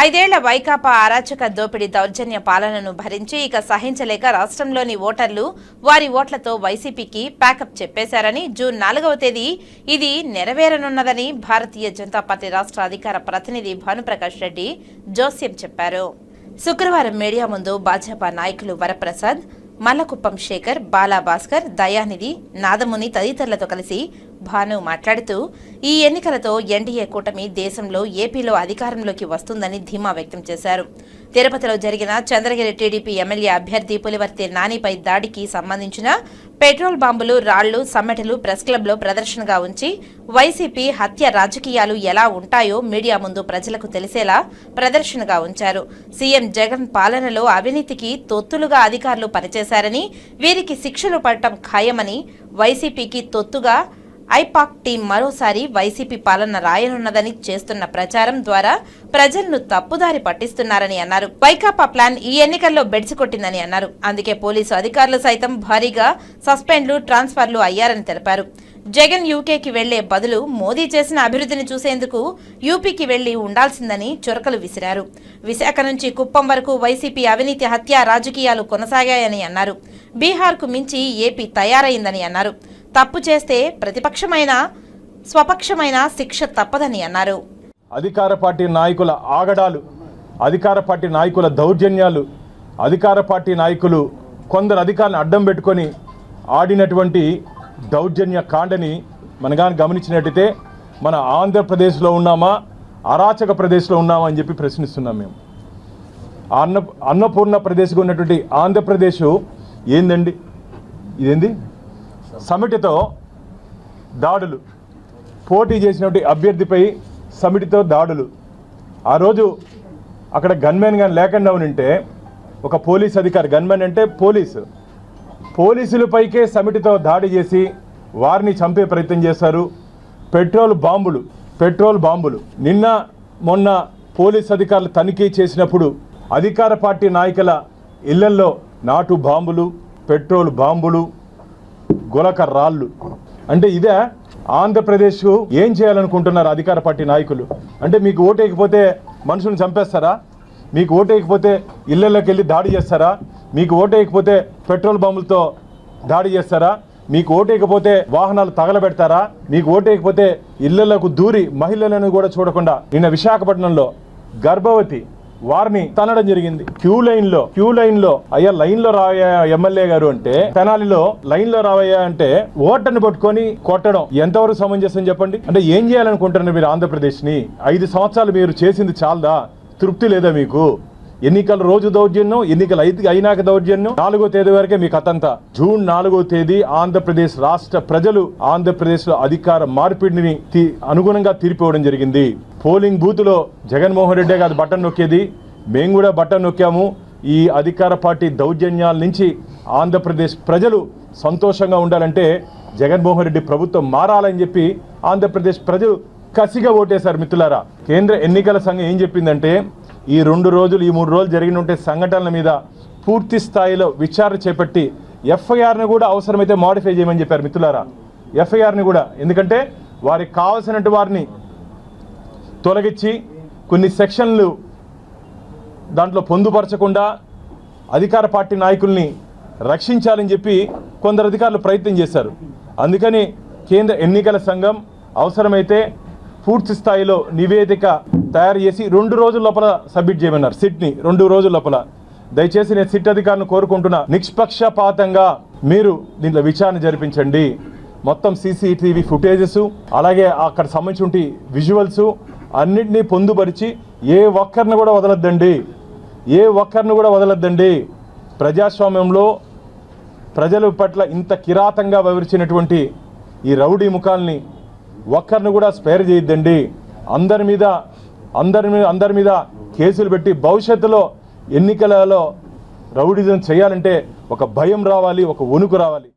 ఐదేళ్ళ వైకాపా అరాచక దోపిడీ దౌర్జన్య పాలనను భరించి ఇక సహించలేక రాష్ట్రంలోని ఓటర్లు వారి ఓట్లతో వైసీపీకి ప్యాకప్ చెప్పేశారని జూన్ నాలుగవ తేదీ ఇది నెరవేరనున్నదని భారతీయ జనతా పార్టీ రాష్ట్ర అధికార ప్రతినిధి భానుప్రకాష్ రెడ్డి జోస్యం చెప్పారు. శుక్రవారం మీడియా ముందు భాజపా నాయకులు వరప్రసాద్ మల్లకుప్పం శేఖర్ బాలాభాస్కర్ దయానిధి నాదముని తదితరులతో కలిసి భాను మాట్లాడుతూ ఈ ఎన్నికలతో ఎన్డీఏ కూటమి దేశంలో ఏపీలో అధికారంలోకి వస్తుందని ధీమా వ్యక్తం చేశారు. తిరుపతిలో జరిగిన చంద్రగిరి టీడీపీ ఎమ్మెల్యే అభ్యర్థి పులివర్తి నానిపై దాడికి సంబంధించిన పెట్రోల్ బాంబులు రాళ్ళు సమ్మెటలు ప్రెస్ క్లబ్లో ప్రదర్శనగా ఉంచి వైసీపీ హత్య రాజకీయాలు ఎలా ఉంటాయో మీడియా ముందు ప్రజలకు తెలిసేలా ప్రదర్శనగా ఉంచారు. సీఎం జగన్ పాలనలో అవినీతికి తొత్తులుగా అధికారులు పనిచేశారని వీరికి శిక్షలు పడటం ఖాయమని వైసీపీకి తొత్తుగా ఐపాక్ టీం మరోసారి వైసీపీ పాలన రాయనున్నదని చేస్తున్న ప్రచారం ద్వారా ప్రజలను తప్పుదారి పట్టిస్తున్నారని అన్నారు. వైకాపా ప్లాన్ ఈ ఎన్నికల్లో బెడిసికొట్టిందని అన్నారు. అందుకే పోలీసు అధికారులు సైతం భారీగా సస్పెండ్లు ట్రాన్స్ఫర్లు అయ్యారని తెలిపారు. జగన్ యూకేకి వెళ్ళే బదులు మోదీ చేసిన అభివృద్ధిని చూసేందుకు యూపీకి వెళ్ళి ఉండాల్సిందని చురకలు విసిరారు. విశాఖ నుంచి కుప్పం వరకు వైసీపీ అవినీతి హత్య రాజకీయాలు కొనసాగాయని అన్నారు. బీహార్కు మించి ఏపీ తయారైందని అన్నారు. తప్పు చేస్తే ప్రతిపక్షమైన స్వపక్షమైన శిక్ష తప్పదని అన్నారు. అధికార పార్టీ నాయకుల ఆగడాలు అధికార పార్టీ నాయకుల దౌర్జన్యాలు అధికార పార్టీ నాయకులు కొందరు అధికారులను అడ్డం పెట్టుకొని ఆడినటువంటి దౌర్జన్య కాండని మనగాని గమనించినట్టయితే మన ఆంధ్రప్రదేశ్లో ఉన్నామా అరాచక ప్రదేశ్లో ఉన్నామా అని చెప్పి ప్రశ్నిస్తున్నాం మేము. అన్న అన్నపూర్ణ ప్రదేశ్గా ఉన్నటువంటి ఆంధ్రప్రదేశ్ ఏందండి? ఇదేంది? సమిటితో దాడులు. పోటీ చేసినటువంటి అభ్యర్థిపై సమిటితో దాడులు. ఆ రోజు అక్కడ గన్మెన్ కానీ లేకుండా ఉంటే ఒక పోలీస్ అధికారి గన్మెన్ అంటే పోలీసు. పోలీసులపైకే సమిటితో దాడి చేసి వారిని చంపే ప్రయత్నం చేశారు. పెట్రోల్ బాంబులు పెట్రోల్ బాంబులు. నిన్న మొన్న పోలీస్ అధికారులు తనిఖీ చేసినప్పుడు అధికార పార్టీ నాయకుల ఇళ్ళల్లో నాటు బాంబులు పెట్రోల్ బాంబులు గులక రాళ్ళు. అంటే ఇదే ఆంధ్రప్రదేశ్ ఏం చేయాలనుకుంటున్నారు అధికార పార్టీ నాయకులు? అంటే మీకు ఓటేయకపోతే మనుషులను చంపేస్తారా? మీకు ఓటేయకపోతే ఇళ్ళలోకి వెళ్ళి దాడి చేస్తారా? మీకు ఓటేయకపోతే పెట్రోల్ బాంబులతో దాడి చేస్తారా? మీకు ఓటేయకపోతే వాహనాలు తగలబెడతారా? మీకు ఓటేయకపోతే ఇళ్ళలోకి దూరి మహిళలను కూడా చూడకుండా నిన్న విశాఖపట్నంలో గర్భవతి వారిని తనడం జరిగింది. క్యూ లైన్లో క్యూ లైన్లో అయ్యా లైన్లో రావయ్యా ఎమ్మెల్యే గారు అంటే తెనాలిలో లైన్లో రావయ్యా అంటే ఓటర్ని పట్టుకొని కొట్టడం ఎంతవరకు సమంజసం చెప్పండి? అంటే ఏం చేయాలనుకుంటున్నారు మీరు ఆంధ్రప్రదేశ్ని ఐదు సంవత్సరాలు మీరు చేసింది చాలదా? తృప్తి లేదా మీకు? ఎన్నికల రోజు దౌర్జన్యం ఎన్నికలు అయితే అయినాక దౌర్జన్యం. నాలుగో తేదీ వరకే మీకు అతంతా. జూన్ నాలుగో తేదీ ఆంధ్రప్రదేశ్ రాష్ట్ర ప్రజలు ఆంధ్రప్రదేశ్లో అధికార మార్పిడిని అనుగుణంగా తీర్పివ్వడం జరిగింది. పోలింగ్ బూత్లో జగన్మోహన్ రెడ్డి గారు బటన్ నొక్కేది. మేము కూడా బటన్ నొక్కాము. ఈ అధికార పార్టీ దౌర్జన్యాల నుంచి ఆంధ్రప్రదేశ్ ప్రజలు సంతోషంగా ఉండాలంటే జగన్మోహన్ రెడ్డి ప్రభుత్వం మారాలని చెప్పి ఆంధ్రప్రదేశ్ ప్రజలు కసిగా ఓటేశారు మిత్రులారా. కేంద్ర ఎన్నికల సంఘం ఏం చెప్పిందంటే ఈ రెండు రోజులు ఈ మూడు రోజులు జరిగిన సంఘటనల మీద పూర్తి స్థాయిలో విచారణ చేపట్టి ఎఫ్ఐఆర్ని కూడా అవసరమైతే మాడిఫై చేయమని చెప్పారు మిత్రులారా. ఎఫ్ఐఆర్ని కూడా. ఎందుకంటే వారికి కావలసినట్టు వారిని తొలగించి కొన్ని సెక్షన్లు దాంట్లో పొందుపరచకుండా అధికార పార్టీ నాయకుల్ని రక్షించాలని చెప్పి కొందరు అధికారులు ప్రయత్నం చేశారు. అందుకని కేంద్ర ఎన్నికల సంఘం అవసరమైతే పూర్తి స్థాయిలో నివేదిక తయారు చేసి రెండు రోజుల లోపల సబ్మిట్ చేయమన్నారు. సిట్ని రెండు రోజుల లోపల. దయచేసి నేను సిట్ అధికారులను కోరుకుంటున్నా. నిష్పక్షపాతంగా మీరు దీంట్లో విచారణ జరిపించండి. మొత్తం సీసీటీవీ ఫుటేజెస్ అలాగే అక్కడ సంబంధించి విజువల్స్ అన్నింటినీ పొందుపరిచి ఏ ఒక్కరిని కూడా వదలొద్దండి. ఏ ఒక్కరిని కూడా వదలొద్దండి. ప్రజాస్వామ్యంలో ప్రజల పట్ల ఇంత కిరాతంగా వివరించినటువంటి ఈ రౌడీ ముఖాల్ని ఒక్కరిని కూడా స్పేర్ చేయొద్దండి. అందరి మీద అందరి మీద అందరి మీద కేసులు పెట్టి భవిష్యత్తులో ఎన్నికలలో రౌడిజం చేయాలంటే ఒక భయం రావాలి ఒక వణుకు రావాలి.